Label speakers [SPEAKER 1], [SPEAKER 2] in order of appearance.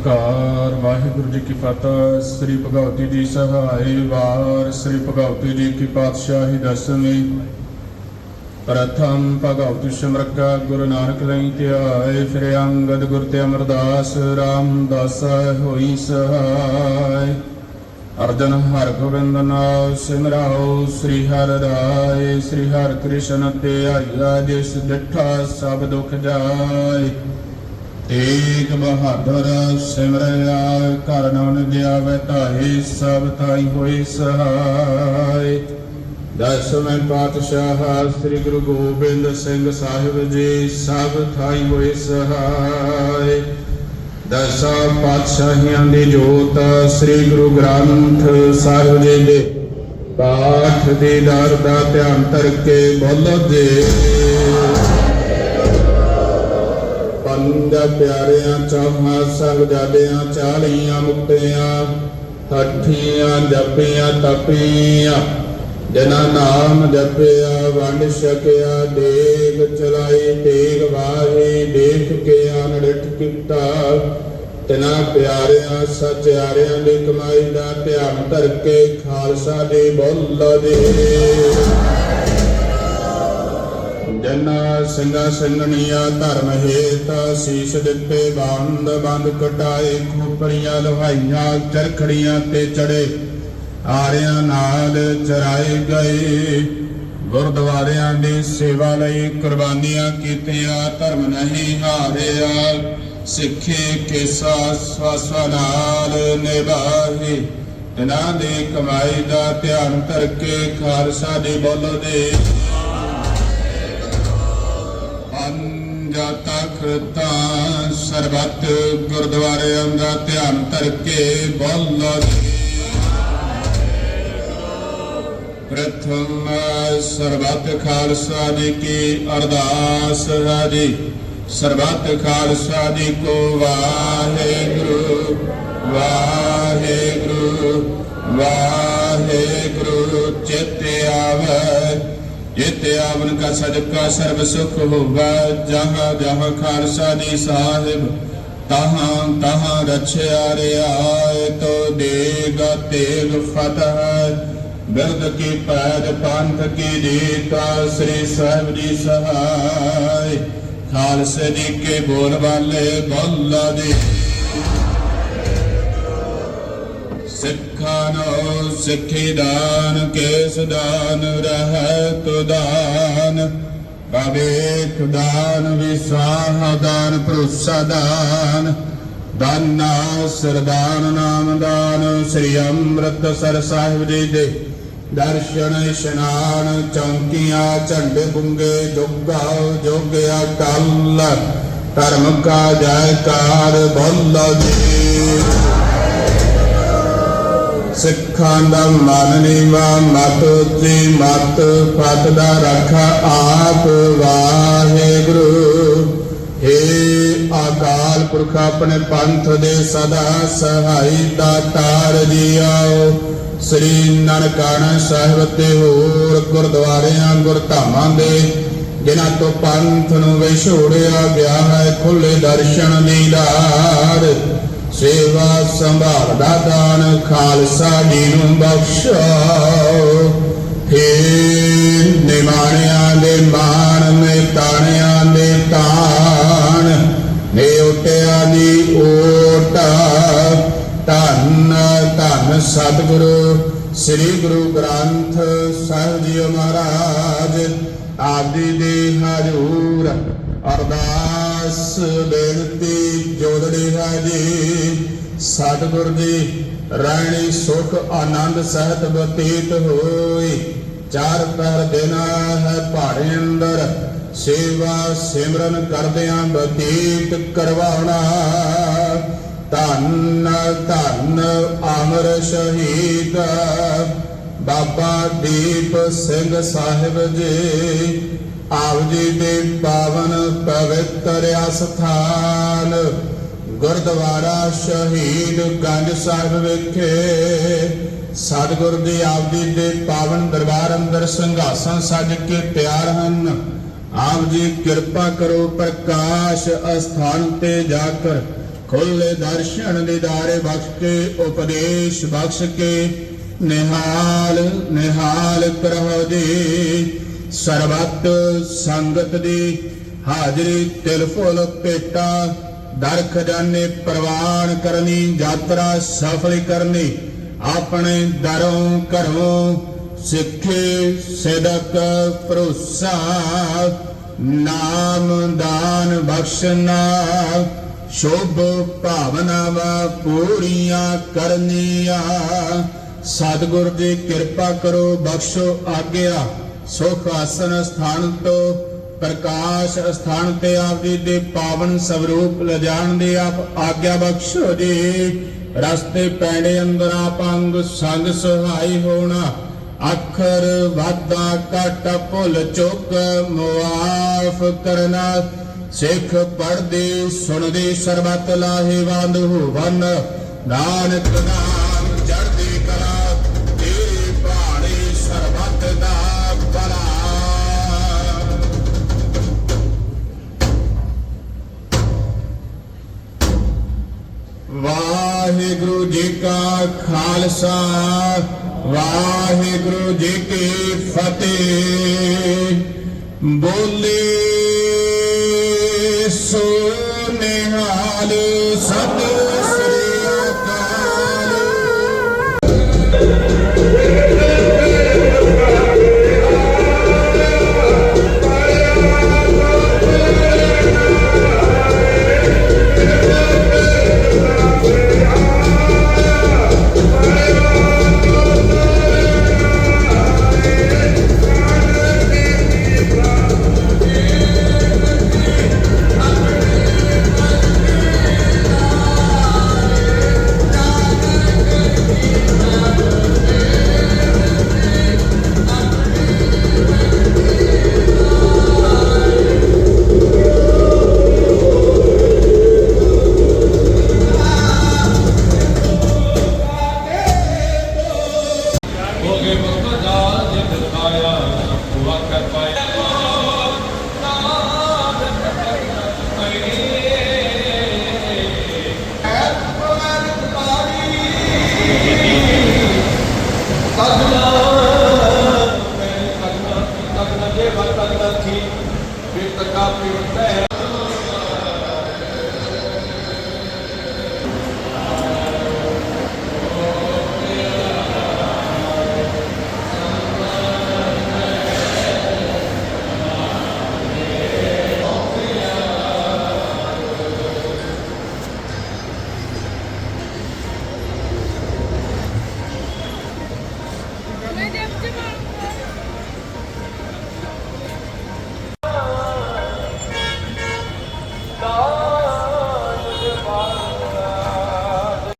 [SPEAKER 1] ਓੰਕਾਰ। ਵਾਹਿਗੁਰੂ ਜੀ ਕੀ ਫਤਿਹ। ਸ੍ਰੀ ਭਗਵਤੀ ਜੀ ਸਹਾਈ ਵਾਰ। ਸ੍ਰੀ ਭਗਵਤੀ ਜੀ ਕੀ ਪਾਤਸ਼ਾਹੀ ਦਸਵੀਂ। ਪ੍ਰਥਮ ਭਗਵਤੀ ਸਿਮਰਕਾ ਗੁਰੂ ਨਾਨਕ ਲਈ ਧਿਆਏ। ਫਿਰ ਅੰਗਦ ਗੁਰ ਤੇ ਅਮਰਦਾਸ ਰਾਮਦਾਸ ਹੋਈ ਸਹਾਈ। ਅਰਜਨ ਹਰ ਗੋਬਿੰਦ ਨਾਮ ਸਿਮਰਾਓ ਸ੍ਰੀ ਹਰਿ ਰਾਏ। ਸ੍ਰੀ ਹਰ ਕ੍ਰਿਸ਼ਨ ਤੇ ਆਇਆ ਜਿਸ ਡਿਠਾ ਸਭ ਦੁਖ ਜਾਏ। ਤੇਗ ਬਹਾਦਰ ਸਿਮਰਿਆ ਕਰਨਨ ਦਿਆਵੇ ਧਾਈ ਸਭ ਥਾਈ ਹੋਈ ਸਹਾਈ ਦਸਵੇਂ ਪਾਤਸ਼ਾਹ ਸ੍ਰੀ ਗੁਰੂ ਗੋਬਿੰਦ ਸਿੰਘ ਸਾਹਿਬ ਜੀ, ਸਭ ਥਾਈ ਹੋਏ ਸਹਾਈ ਦਸਾਂ ਪਾਤਸ਼ਾਹੀਆਂ ਦੀ ਜੋਤ ਸ੍ਰੀ ਗੁਰੂ ਗ੍ਰੰਥ ਸਾਹਿਬ ਜੀ ਦੇ ਪਾਠ ਦੇ ਦਰ ਦਾ ਧਿਆਨ ਕਰਕੇ ਬੋਲੋ ਜੀ ਪੰਜ ਪਿਆਰਿਆਂ, ਚੌਹਾਂ ਸਾਹਿਬਜ਼ਾਦਿਆਂ ਚਾਲੀਆਂ ਮੁਕਤਿਆਂ, ਠੱਠੀਆਂ ਜਪੀਆਂ, ਤਪੀਆਂ। ਜਨਾ ਨਾਮ ਜਪਿਆ, ਵੰਡ ਛਕਿਆ, ਦੇਗ ਚਲਾਈ ਤੇਗ ਵਾਹੀ, ਦੇਖ ਕੇ ਅਨੜਿਠ ਕੀਤਾ। ਤਨਾ ਪਿਆਰਿਆਂ ਸਚਿਆਰਿਆਂ ਦੀ ਕਮਾਈ ਦਾ ਧਿਆਨ ਧਰ ਕੇ ਖਾਲਸਾ ਦੇ ਬੋਲ ਦੇ। ਜਨਾ ਸਿੰਘਾ ਸਿੰਘਣੀਆਂ ਧਰਮ ਹੇਤ ਸੀਸ ਦਿੱਤੇ ਬੰਦ ਬੰਦ ਕਟਾਏ ਖੋਪਰੀਆਂ ਲਹਾਈਆਂ ਚਰਖੜੀਆਂ ਤੇ ਚੜੇ ਆਰਿਆਂ ਨਾਲ ਚਰਾਏ ਗਏ। ਗੁਰਦੁਆਰਿਆਂ ਦੀ ਸੇਵਾ ਲਈ ਕੁਰਬਾਨੀਆਂ ਕੀਤੀਆਂ, ਧਰਮ ਨਹੀਂ ਹਾਰਿਆ, ਸਿੱਖੇ ਕੇਸਾ ਸਵਾਸਾ ਨਾਲ ਨਿਭਾਹੀ। ਤਨਾ ਦੀ ਕਮਾਈ ਦਾ ਧਿਆਨ ਧਰ ਕੇ ਖਾਲਸਾ ਦੇ ਬੋਲੋ ਦੇ। ਅੰਜਾ ਤਖਤਾ ਸਰਬੱਤ ਗੁਰਦੁਆਰਿਆਂ ਦਾ ਧਿਆਨ ਧਰ ਕੇ ਬੋਲੋ ਪ੍ਰਥਮ ਸਰਬੱਤ ਖਾਲਸਾ ਜੀ ਕੀ ਅਰਦਾਸ ਹੈ ਜੀ। ਸਰਬੱਤ ਖਾਲਸਾ ਜੀ ਕੋ ਵਾਹਿਗੁਰੂ ਵਾਹਿਗੁਰੂ ਵਾਹਿਗੁਰੂ, ਚਿਤ ਆਵੈ। ਜਿਤ ਆਵਨ ਕਾ ਸਦਕਾ ਸਰਬ ਸੁਖ ਹੋਵਾ ਜਹਾਂ ਜਹਾਂ ਖਾਲਸਾ ਦੀ ਸਾਹਿਬ, ਤਹਾਂ ਤਹਾਂ ਰਛਿਆ ਰਿਆਏ ਤੋ ਦੇਗਾ ਤੇਗ ਫਤਹ। ਬਿਰਦ ਕੀ ਪੈਦ ਪੰਥ ਕੀ ਜੀਤਾ, ਸ੍ਰੀ ਸਾਹਿਬ ਜੀ ਸਹਾਈ ਖਾਲਸੇ ਜੀ ਕੇ ਬੋਲ ਵਾਲੇ ਬੋਲਾ ਦੇ ਸਿੱਖਾਂ ਸਿੱਖੀ ਦਾਨ, ਕੇਸ ਦਾਨ, ਰਹਿਤ ਦਾਨ। ਬਵੇਕ ਦਾਨ ਵਿਸਾਹ ਦਾਨ, ਭਰੋਸਾ ਦਾਨ। ਦਾਨਾ ਸਰਦਾਨ ਨਾਮ ਦਾਨ, ਸ੍ਰੀ ਅੰਮ੍ਰਿਤਸਰ ਸਾਹਿਬ ਜੀ ਦੇ ਦਰਸ਼ਨ, ਇਸ਼ਨਾਨ, ਚੌਂਕੀਆਂ, ਝੰਡੇ ਗੁੰਗੇ ਜੋਗਾ, ਜੋਗਿਆ ਕੱਲ ਧਰਮ ਕਾ ਜੈਕਾਰ, ਬੋਲੋ ਜੀ। ਸਿੱਖਾਂ ਦਾ ਮਨ ਨੀਵਾ, ਮਤ ਉੱਚੀ ਮਤ ਪਤ ਦਾ ਰੱਖਾ ਆਪ ਵਾਹਿਗੁਰੂ। ਏ ਅਕਾਲ ਪੁਰਖ ਆਪਣੇ ਪੰਥ ਦੇ ਸਦਾ ਸਹਾਈ ਦਾਤਾਰ ਜੀਓ ਸ੍ਰੀ ਨਨਕਾਣਾ ਸਾਹਿਬ ਤੇ ਹੋਰ ਗੁਰਦੁਆਰਿਆਂ, ਗੁਰਧਾਮਾਂ ਦੇ, ਜਿਨ੍ਹਾਂ ਤੋਂ ਪੰਥ ਨੂੰ ਵਿਛੋੜਿਆ ਗਿਆ ਹੈ ਖੁੱਲੇ ਦਰਸ਼ਨ ਦੀਦਾਰ। ਸੇਵਾ ਸੰਭਾਲ ਦਾ ਦਾਨ ਖਾਲਸਾ ਜੀ ਨੂੰ ਬਖਸ਼ੋ। ਹੇ ਨਿਮਾਣਿਆਂ ਦੇ ਮਾਣ ਨੇ ਤਾਣਿਆਂ ਦੇ ਤਾਣ ਨੇ ਉਟਿਆਂ ਦੀ ਓਟ। ਧੰਨ ਧੰਨ ਸਤਿਗੁਰੂ, ਸ੍ਰੀ ਗੁਰੂ ਗ੍ਰੰਥ ਸਾਹਿਬ ਜੀ ਮਹਾਰਾਜ, ਆਦਿ ਦੇ ਹਜੂਰ। ਅਰਦਾਸ ਬੇਨਤੀ ਜੋਦੜੀ ਹੈ ਸਤਿਗੁਰ ਜੀ ਰਹਿਣੀ ਸੁਖ ਆਨੰਦ ਸਹਿਤ ਬਤੀਤ ਹੋਈ। ਚਾਰ ਪਹਿਰ ਦੇਣਾ ਹੈ ਪਹਾੜੇ ਅੰਦਰ। ਸੇਵਾ ਸਿਮਰਨ ਕਰਦਿਆਂ ਬਤੀਤ ਕਰਵਾਉਣਾ। ਧੰਨ ਧੰਨ ਅਮਰ ਸ਼ਹੀਦ। ਬਾਬਾ ਦੀਪ ਸਿੰਘ ਸਾਹਿਬ ਜੀ, ਆਪ ਜੀ ਦੇ ਪਾਵਨ ਪਵਿੱਤਰ ਅਸਥਾਨ, ਗੁਰਦੁਆਰਾ ਸ਼ਹੀਦ ਗੰਜ ਸਾਹਿਬ ਵਿਖੇ, ਸਤਿਗੁਰ ਦੇ ਆਪ ਦੇ ਪਾਵਨ ਦਰਬਾਰ ਅੰਦਰ ਸਿੰਘਾਸਨ ਸਜ ਕੇ ਪਿਆਰ ਹਨ। ਆਪ ਜੀ ਕਿਰਪਾ ਕਰੋ ਪ੍ਰਕਾਸ਼ ਅਸਥਾਨ ਤੇ ਜਾ ਕਰ ਖੁੱਲੇ ਦਰਸ਼ਨ ਦੀਦਾਰੇ ਬਖਸ਼ ਕੇ, ਉਪਦੇਸ਼ ਬਖਸ਼ ਕੇ ਨਿਹਾਲ ਨਿਹਾਲ ਕਰਹੁ ਜੀ। ਸਰਬੱਤ ਸੰਗਤ ਦੀ ਹਾਜ਼ਰੀ ਤਿਲ ਫੁਲ ਭੇਟਾ ਦਰ ਖਜ਼ਾਨੇ ਪ੍ਰਵਾਨ ਕਰਨੀ, ਯਾਤਰਾ ਸਫਲ ਕਰਨੀ। ਆਪਣੇ ਦਰੋਂ ਘਰੋਂ ਸਿੱਖੇ ਸਦਕ ਭਰੋਸਾ। ਨਾਮ ਦਾਨ ਬਖਸ਼ਨਾ, ਸ਼ੁਭ ਭਾਵਨਾਵਾਂ ਪੂਰੀਆਂ ਕਰਨੀਆਂ। ਸਤਿਗੁਰ ਜੀ ਕਿਰਪਾ ਕਰੋ, ਬਖਸ਼ੋ ਆਗਿਆ। ਸੁਖ ਆਸਨ ਸਥਾਨ ਤੋਂ, ਪ੍ਰਕਾਸ਼ ਸਥਾਨ ਤੇ ਆਪ ਜੀ ਦੇ ਪਾਵਨ ਸਵਰੂਪ ਲਿਜਾਣ ਦੀ ਆਪ ਆਗਿਆ ਬਖਸ਼ੋ ਜੀ। ਰਸਤੇ ਪੈਣੇ ਅੰਦਰ ਆਪ ਸੰਗ ਸਹਾਈ ਹੋਣਾ। ਅੱਖਰ ਵਾਦਾ ਘਟ ਭੁੱਲ ਚੁੱਕ ਮੁਆਫ ਕਰਨਾ। ਸਿੱਖ ਪੜਦੇ ਸੁਣਦੇ, ਸਰਬਤ ਲਾਹੇਵੰਦ ਹੋਵਨ ਨਾਨਕ ਨਾਮ ਖਾਲਸਾ ਵਾਹਿਗੁਰੂ ਜੀ ਕੀ ਫਤਿਹ। ਬੋਲੇ ਸੋ ਨਿਹਾਲ ਸਤਿ
[SPEAKER 2] A copy of.